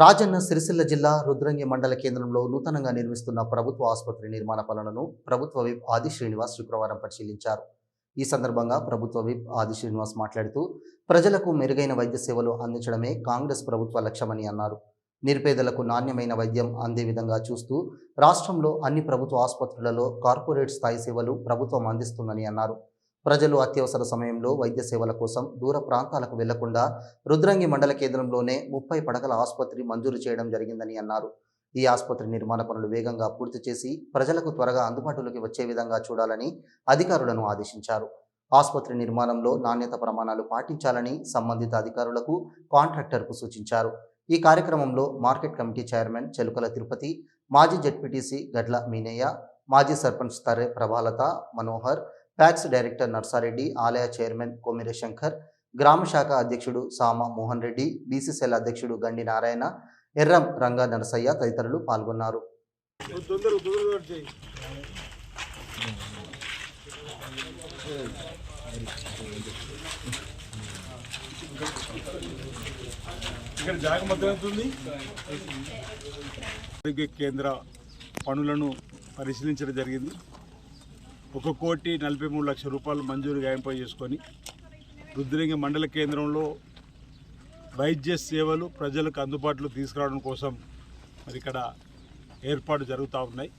రాజన్న సిరిసిల్ల జిల్లా రుద్రంగి మండల కేంద్రంలో నూతనంగా నిర్మిస్తున్న ప్రభుత్వ ఆసుపత్రి నిర్మాణ పనులను ప్రభుత్వ విప్ ఆది శ్రీనివాస్ శుక్రవారం పరిశీలించారు. ఈ సందర్భంగా ప్రభుత్వ విప్ ఆది శ్రీనివాస్ మాట్లాడుతూ ప్రజలకు మెరుగైన వైద్య సేవలు అందించడమే కాంగ్రెస్ ప్రభుత్వ లక్ష్యమని అన్నారు. నిరుపేదలకు నాణ్యమైన వైద్యం అందే విధంగా చూస్తూ రాష్ట్రంలో అన్ని ప్రభుత్వ ఆసుపత్రులలో కార్పొరేట్ స్థాయి సేవలు ప్రభుత్వం అందిస్తుందని అన్నారు. ప్రజలు అత్యవసర సమయంలో వైద్య సేవల కోసం దూర ప్రాంతాలకు వెళ్ళకుండా రుద్రంగి మండల కేంద్రంలోనే ముప్పై పడకల ఆసుపత్రి మంజూరు చేయడం జరిగిందని అన్నారు. ఈ ఆసుపత్రి నిర్మాణ పనులు వేగంగా పూర్తి చేసి ప్రజలకు త్వరగా అందుబాటులోకి వచ్చే విధంగా చూడాలని అధికారులను ఆదేశించారు. ఆసుపత్రి నిర్మాణంలో నాణ్యత ప్రమాణాలు పాటించాలని సంబంధిత అధికారులకు కాంట్రాక్టర్కు సూచించారు. ఈ కార్యక్రమంలో market committee chairman Chelukala Tirupati మాజీ జెడ్పీటీసీ గడ్ల మీనయ్య మాజీ సర్పంచ్ తరే ప్రభాలత మనోహర్ ప్యాక్స్ డైరెక్టర్ నర్సారెడ్డి ఆలయ చైర్మన్ కొమిరె శంకర్ గ్రామ శాఖ అధ్యక్షుడు సామ మోహన్ రెడ్డి బీసీసీఎల్ అధ్యక్షుడు గండి నారాయణ ఎర్రం రంగా నరసయ్య తదితరులు పాల్గొన్నారు. ఆరోగ్య కేంద్ర పనులను పరిశీలించడం జరిగింది. ఒక కోటి నలభై మూడు లక్షల రూపాయలు మంజూరు గాయంపై చేసుకొని రుద్రంగి మండల కేంద్రంలో వైద్య సేవలు ప్రజలకు అందుబాటులో తీసుకురావడం కోసం మరి ఇక్కడ ఏర్పాటు జరుగుతూ ఉన్నాయి.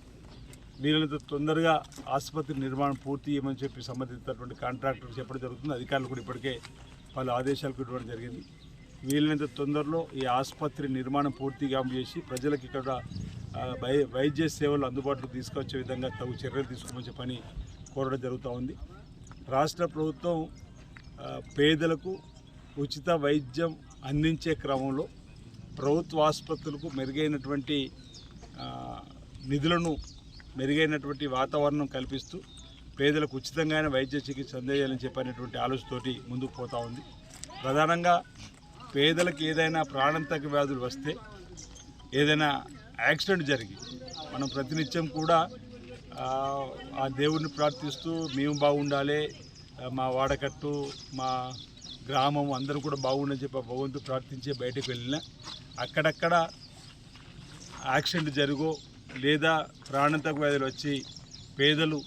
వీలైనంత తొందరగా ఆసుపత్రి నిర్మాణం పూర్తి చేయమని చెప్పి సంబంధించినటువంటి కాంట్రాక్టర్ చెప్పడం జరుగుతుంది. అధికారులు కూడా ఇప్పటికే పలు ఆదేశాలకు ఇవ్వడం జరిగింది. వీలైనంత తొందరలో ఈ ఆసుపత్రి నిర్మాణం పూర్తిగా చేసి ప్రజలకు ఇక్కడ వైద్య సేవలు అందుబాటులోకి తీసుకొచ్చే విధంగా తగు చర్యలు తీసుకోమని పని కోరడం జరుగుతూ ఉంది. రాష్ట్ర ప్రభుత్వం పేదలకు ఉచిత వైద్యం అందించే క్రమంలో ప్రభుత్వ ఆసుపత్రులకు మెరుగైనటువంటి నిధులను మెరుగైనటువంటి వాతావరణం కల్పిస్తూ పేదలకు ఉచితంగానే వైద్య చికిత్స అందజేయాలని చెప్పినటువంటి ఆలోచనతోటి ముందుకు పోతూ ఉంది. ప్రధానంగా పేదలకు ఏదైనా ప్రాణాంతక వ్యాధులు వస్తే ఏదైనా యాక్సిడెంట్ జరిగి మనం ప్రతినిత్యం కూడా ఆ, దేవుడిని ప్రార్థిస్తూ మేము బాగుండాలి మా వాడకట్టు మా గ్రామం అందరూ కూడా బాగుండని చెప్పి భగవంతుడు ప్రార్థించే బయటకు వెళ్ళినా. అక్కడక్కడ యాక్సిడెంట్ జరుగో లేదా ప్రాణాంతక వ్యాధులు వచ్చి పేదలు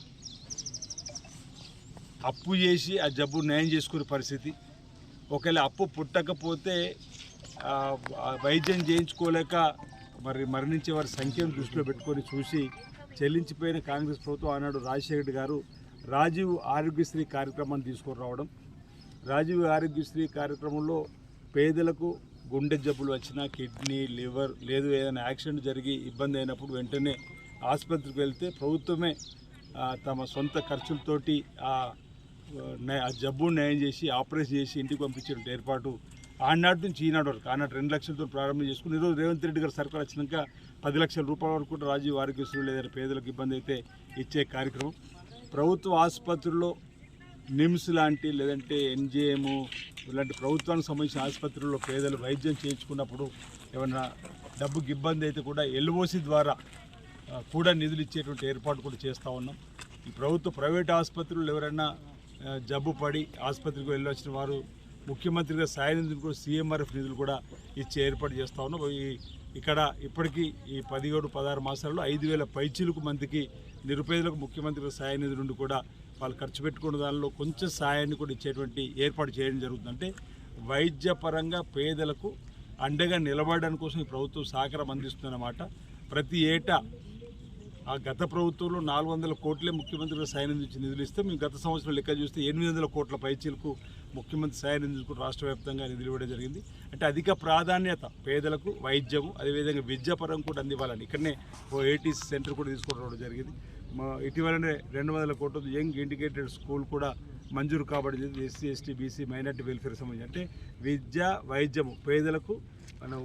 అప్పు చేసి ఆ జబ్బు నయం చేసుకునే పరిస్థితి. ఒకవేళ అప్పు పుట్టకపోతే వైద్యం చేయించుకోలేక మరి మరణించే వారి సంఖ్యను దృష్టిలో పెట్టుకొని చూసి చెల్లించిపోయిన కాంగ్రెస్ ప్రభుత్వం ఆనాడు రాజశేఖర రెడ్డి గారు రాజీవ్ ఆరోగ్యశ్రీ కార్యక్రమాన్ని తీసుకొని రావడం. రాజీవ్ ఆరోగ్యశ్రీ కార్యక్రమంలో పేదలకు గుండె జబ్బులు వచ్చినా కిడ్నీ లివర్ లేదు ఏదైనా యాక్సిడెంట్ జరిగి ఇబ్బంది అయినప్పుడు వెంటనే ఆసుపత్రికి వెళ్తే ప్రభుత్వమే తమ సొంత ఖర్చులతోటి ఆ న- జబ్బును నయం చేసి ఆపరేషన్ చేసి ఇంటికి పంపించే ఏర్పాటు ఆనాటి నుంచి ఈనాడు వరకు ఆనాటి రెండు లక్షలతో ప్రారంభం చేసుకుని ఈరోజు రేవంత్ రెడ్డి గారు సర్కార్ వచ్చినాక పది లక్షల రూపాయల వరకు కూడా రాజీవ్ ఆరోగ్యశ్రీ లేదా పేదలకు ఇబ్బంది అయితే ఇచ్చే కార్యక్రమం. ప్రభుత్వ ఆసుపత్రుల్లో నిమ్స్ లాంటి లేదంటే ఎన్జిఎం ఇలాంటి ప్రభుత్వానికి సంబంధించిన ఆసుపత్రుల్లో పేదలు వైద్యం చేయించుకున్నప్పుడు ఏమన్నా డబ్బుకి ఇబ్బంది అయితే కూడా ఎల్ఓసి ద్వారా కూడా నిధులు ఇచ్చేటువంటి ఏర్పాటు కూడా చేస్తూ ఉన్నాం. ఈ ప్రభుత్వ ప్రైవేట్ ఆసుపత్రులు ఎవరైనా జబ్బు పడి ఆసుపత్రికి వెళ్ళొచ్చిన వారు ముఖ్యమంత్రిగా సాయ నిధులు కూడా సీఎంఆర్ఎఫ్ నిధులు కూడా ఇచ్చి ఏర్పాటు చేస్తా ఉన్నాం. ఈ ఇక్కడ ఇప్పటికీ ఈ పదిహేడు పదహారు మాసాల్లో ఐదు వేల పైచీలకు మందికి నిరుపేదలకు ముఖ్యమంత్రి సాయ నిధి నుండి కూడా వాళ్ళు ఖర్చు పెట్టుకున్న దానిలో కొంచెం సాయాన్ని కూడా ఇచ్చేటువంటి ఏర్పాటు చేయడం జరుగుతుంది. అంటే వైద్యపరంగా పేదలకు అండగా నిలబడడానికి కోసం ఈ ప్రభుత్వం సహకారం అందిస్తుందన్నమాట. ప్రతి ఏటా ఆ గత ప్రభుత్వంలో నాలుగు వందల కోట్లే ముఖ్యమంత్రి సాయం నుంచి నిధులు ఇస్తే మేము గత సంవత్సరం లెక్క చూస్తే ఎనిమిది వందల కోట్ల పైచీలకు ముఖ్యమంత్రి సాయం నిధులకు రాష్ట్ర వ్యాప్తంగా నిధులు ఇవ్వడం జరిగింది. అంటే అధిక ప్రాధాన్యత పేదలకు వైద్యము అదేవిధంగా విద్యాపరం కూడా అందివ్వాలని ఇక్కడనే ఓ ఏటీసీ సెంటర్ కూడా తీసుకురావడం జరిగింది. మా ఇటీవలనే రెండు వందల కోట్ల యంగ్ ఇండికేటెడ్ స్కూల్ కూడా మంజూరు కాబడింది. SC ST BC minority welfare సంబంధించి. అంటే విద్య వైద్యము పేదలకు మనం